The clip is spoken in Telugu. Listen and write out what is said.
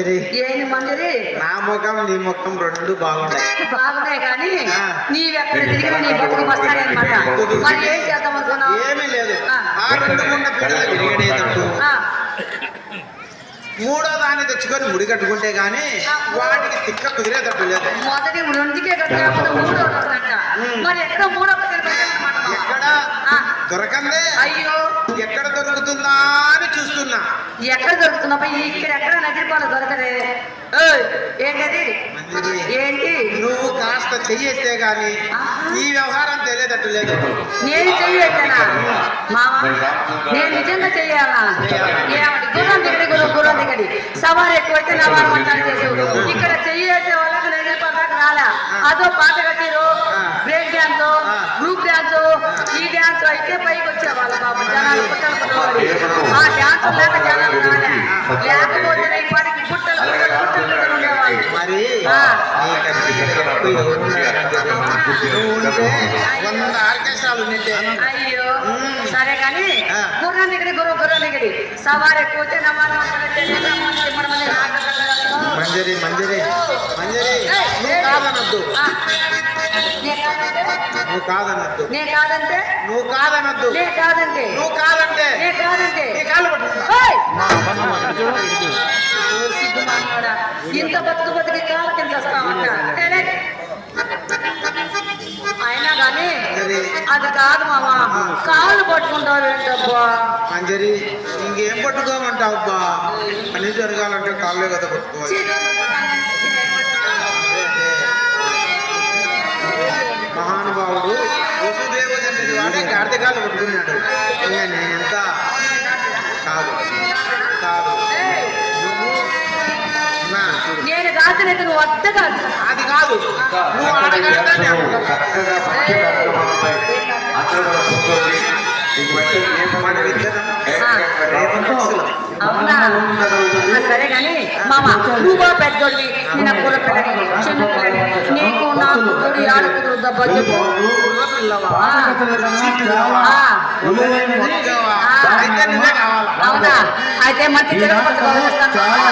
మంచిది ఏమి మంచిది నా ముఖం నీ ముఖం రెండు బాగున్నాయి. బాగున్నాయి కానీ నీవెక్కడ తిరిగినా నీ బతుకు వస్తాడనమాట మరి ఏమీ లేదు. మూడో దాన్ని తెచ్చుకొని ముడి కట్టుకుంటే గానీ వాటికి తిక్క కుదిరేటట్టు లేదు. మొదటి రెండుకే మూడో ఎక్కడ మూడో ఎక్కడ? దొరకందే. అయ్యో. ఎక్కడ దొరుకుతుందా అని చూస్తున్నా. ఎక్కడ దొరుకుతున్నావు ఇక్కడ ఎక్కడ నగిరిపాలు దొరకదే. ఏంటది. ఏంటి? నువ్వు కాస్త చెయ్యేస్తే గాని ఈ వ్యవహారం తెలియదట్టు లేదు. నేను చెయ్యనా మామ నేను నిజంగా చెయ్యాలా గుర్రం దిగడి గుర్రం గుర్రం దిగడి. సవారు ఎక్కువైతే నా వారు మంటాలు చేసేవాడు ఇక్కడ చెయ్యేసే వాళ్ళకి నగిరిపాలు దాకా రాలా. అదో పాట మరి వంద ఆర్కెస్ట్రాలు అయ్యో సరే కానీ. గుర్రం దిగడి గుర్రం గుర్రం దిగడి సవారు నమ్మాలి మంజరి మంజరి మంజరి నువ్వు కాదనొద్దు. నువ్వు కాదనొద్దు. నే కాదంటే నువ్వు కాదనొద్దు. నే కాదంటే. నువ్వు కాదంటే. నే కాదంటే. నీ కాళ్ళు ఇంత బతుకు బతికి కింద వస్తామంట నేనే. అయినా కానీ అది కాదు మామ. కాళ్ళు పట్టుకుంటారు ఏంటబ్బా? మంజరి ఇంకేం పట్టుకోమంటావు అబ్బా పని జరగాలంటే కాళ్ళే కదా పట్టుకోవాలి. మహానుభావుడు వసుదేవుడు వాడే కార్తీకాలు పట్టుకున్నాడు. ఇంకా కాదు అది కాదు నువ్వు అవునా సరే కానీ మామ నువ్వు పెద్దోడివి నేను కూర పిల్లని చిన్న పిల్లని నీకు నాకు తోడి ఆడకూడదు దబ్బా చెప్పు పిల్లవా అవునా అయితే మంచి చాలా